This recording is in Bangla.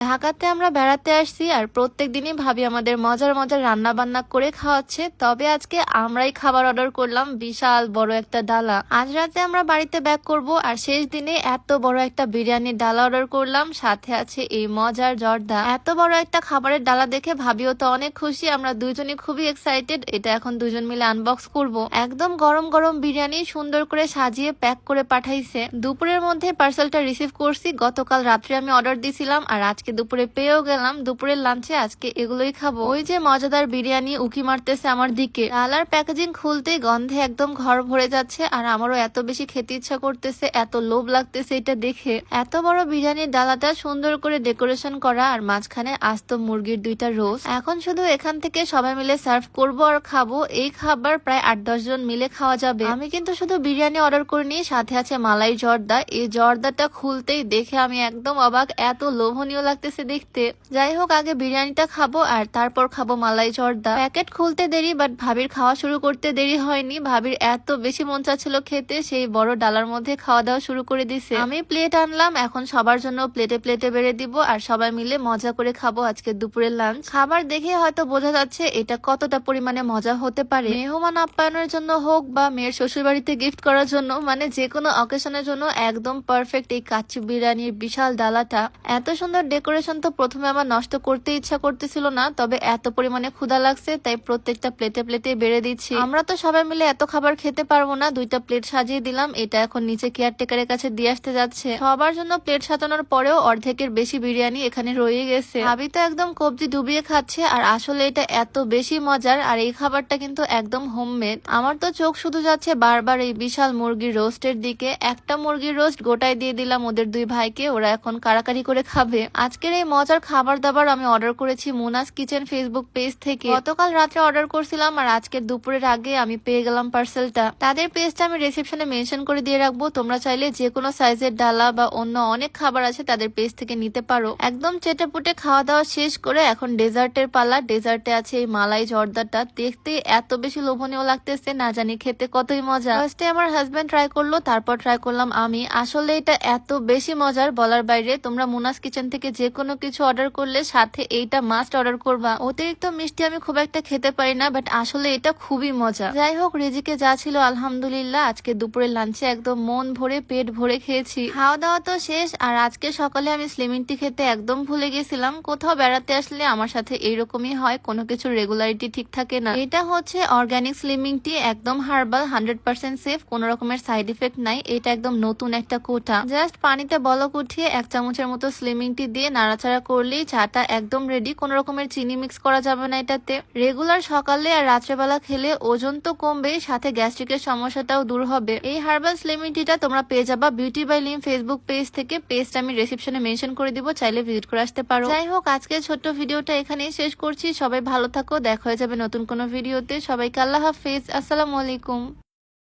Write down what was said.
ঢাকাতে আমরা বেড়াতে আসছি আর প্রত্যেক দিনই ভাবি আমাদের মজার মজার রান্না বান্না করে খাওয়াচ্ছে। তবে আজকে আমরাই খাবার অর্ডার করলাম বিশাল বড় একটা ডালা। আজ রাতে আমরা বাড়িতে ব্যাক করব আর শেষ দিনে এত বড় একটা বিরিয়ানির ডালা অর্ডার করলাম। সাথে আছে এই মজার জর্দা। এত বড় একটা খাবারের ডালা দেখে ভাবিও তো অনেক খুশি। আমরা দুজনই খুবই এক্সাইটেড এটা এখন দুজন মিলে আনবক্স করব। একদম গরম গরম বিরিয়ানি সুন্দর করে সাজিয়ে প্যাক করে পাঠাইছে। দুপুরের মধ্যে পার্সেলটা রিসিভ করছি। গতকাল রাত্রে আমি অর্ডার দিয়েছিলাম আর আজকে দুপুরে পেয়েও গেলাম। দুপুরের লাঞ্চে আজকে এগুলোই খাব। ওই যে মজাদার বিরিয়ানি উকি মারতেছে আমার দিকে। ডালার প্যাকেজিং খুলতে গন্ধে একদম ঘর ভরে যাচ্ছে আর আমারও এত বেশি খেতে ইচ্ছা করতেছে, এত লোভ লাগতেছে এটা দেখে। এত বড় বিরিয়ানির ডালাটা সুন্দর করে ডেকোরেশন করা আর মাঝখানে আস্ত মুরগির দুইটা রোজ এখন শুধু এখান থেকে সবাই মিলে সার্ভ করব আর খাব। এই খাবার প্রায় আট দশ জন মিলে খাওয়া যাবে। আমি কিন্তু শুধু বিরিয়ানি অর্ডার করিনি, সাথে আছে মালাই জর্দা। এই জর্দাটা খুলতেই দেখে আমি একদম অবাক, এত লোভনীয় লাগতেছে দেখতে। যাই হোক, আগে বিরিয়ানিটা খাব আর তারপর খাব মালাই জর্দা। প্যাকেট খুলতে দেরি বাট ভাবির খাওয়া শুরু করতে দেরি হয়নি। ভাবির এত বেশি মন চাচ্ছিল খেতে, সেই বড় ডালার মধ্যে খাওয়া দাওয়া শুরু করে দিছে। আমি প্লেট আনলাম, এখন সবার জন্য প্লেটে প্লেটে বেড়ে দিব আর সবাই মিলে মজা করে খাব আজকে দুপুরের লাঞ্চ খাবার দেখে হয়তো বোঝা যাচ্ছে এটা কতটা পরিমাণে মজা হতে পারে। মেহমান আপ্যায়নের জন্য হোক বা মেয়ের শ্বশুর বাড়িতে গিফট করার জন্য মানে যে কোনো অকেশনের জন্য একদম পারফেক্ট এই কাচ্চি বিরিয়ানির বিশাল ডালাটা। এত সুন্দর ডেকোরেশন তো প্রথমে আমার নষ্ট করতে ইচ্ছা করতেছিল না, তবে এত পরিমাণে ক্ষুধা লাগছে, তাই প্রত্যেকটা প্লেটে প্লেটে বেড়ে দিচ্ছি। আমরা তো সবাই মিলে এত খাবার খেতে পারব না, দুইটা প্লেট সাজিয়ে দিলাম, এটা এখন নিচে কেয়ারটেকারের কাছে দিয়ে আসতে যাচ্ছে। সবার জন্য প্লেট সাজানোর পরেও অর্ধেকের বেশি বিরিয়ানি এখানে রয়ে গেছে। ভাবি তো একদম কবজি ডুবিয়ে খাচ্ছে, আর আসলে এটা এত বেশি মজার, আর এই খাবারটা কিন্তু একদম হোমমেড। আমার তো চোখ শুধু যাচ্ছে বারবার এই বিশাল মুরগির রোস্টের দিকে, একটা মুরগির রোস্ট গোটায় দিয়ে দিলাম ওদের দুই ভাইকে, ওরা এখন কারাকারি করে খাবে। আজকের এই মজার খাবার দাবার আমি অর্ডার করেছি মুনাস কিচেন ফেসবুক পেজ থেকে। গতকাল রাত্রে অর্ডার করছিলাম আর আজকের দুপুরের আগে আমি পেয়ে গেলাম পার্সেলটা তাদের পেজটা আমি রিসেপশনে মেনশন করে দিয়ে রাখব। তোমরা চাইলে যে কোনো সাইজের ডালা বা অন্য অনেক খাবার আছে তাদের পেজ থেকে নিতে পারো। একদম চেটে পুটে খাওয়া দাওয়া শেষ করে এখন ডেজার্টের পালা। ডেজার্টে আছে এই মালাই জর্দাটা দেখতে এত বেশি লোভনীয় লাগতেছে, না জানি খেতে কতই মজা। ফার্স্টে আমার হাজবেন্ড ট্রাই করল, তারপর ট্রাই করলাম আমি। আসলে এটা এত বেশি মজার বলার বাইরে তোমরা মুনাস কিচেন থেকে যে কোনো কিছু অর্ডার করলে সাথে এইটা মাস্ট অর্ডার করবা। অতিরিক্ত মিষ্টি আমি খুব একটা খেতে পারি না বাট আসলে এটা খুবই মজা। যাই হোক, রেজিকে যা ছিল আলহামদুলিল্লাহ, আজকে দুপুরের লাঞ্চে একদম মন ভরে, পেট ভরে খেয়েছি। খাওয়া দাওয়া তো শেষ, আর আজকে সকালে আমি স্লিমিং টি খেতে একদম ভুলে গেছিলাম। কোথাও বেড়াতে আসলে আমার সাথে এইরকমই হয়, কোনো কিছু রেগুলারিটি ঠিক থাকে না। এটা হচ্ছে অর্গ্যানিক স্লিমিং টি একদম হার্বাল হান্ড্রেড পার্সেন্ট সেফ কোন রকমের সাইড ইফেক্ট নাই। এটা একদম নতুন একটা কোটা। জাস্ট পানিতে বলক উঠিয়ে এক চামচের মতো স্লিমিং টি দিয়ে নাড়াচাড়া করলেই চাটা একদম রেডি কোন রকমের চিনি মিক্স করা যাবে না এটাতে। রেগুলার সকালে আর রাত্রেবেলা খেলে ওজন তো কমবে, সাথে গ্যাস্ট্রিকের সমস্যাটাও দূর হবে। এই হার্বাল স্লিমিং টিটা তোমরা পেয়ে যাবা বিউটি বাই লিম ফেসবুক পেজ থেকে। পেজটা আমি রেসিপশনে মেনশন করে দিব, চাইলে ভিজিট করে আসতে পারো। যাই হোক, আজকের ছোট্ট ভিডিওটা এখানেই শেষ করছি। সবাই ভালো থাকো, দেখা হয়ে যাবে নতুন কোনো ভিডিওতে। সবাইকে আল্লাহ হাফেজ। আসসালামু আলাইকুম।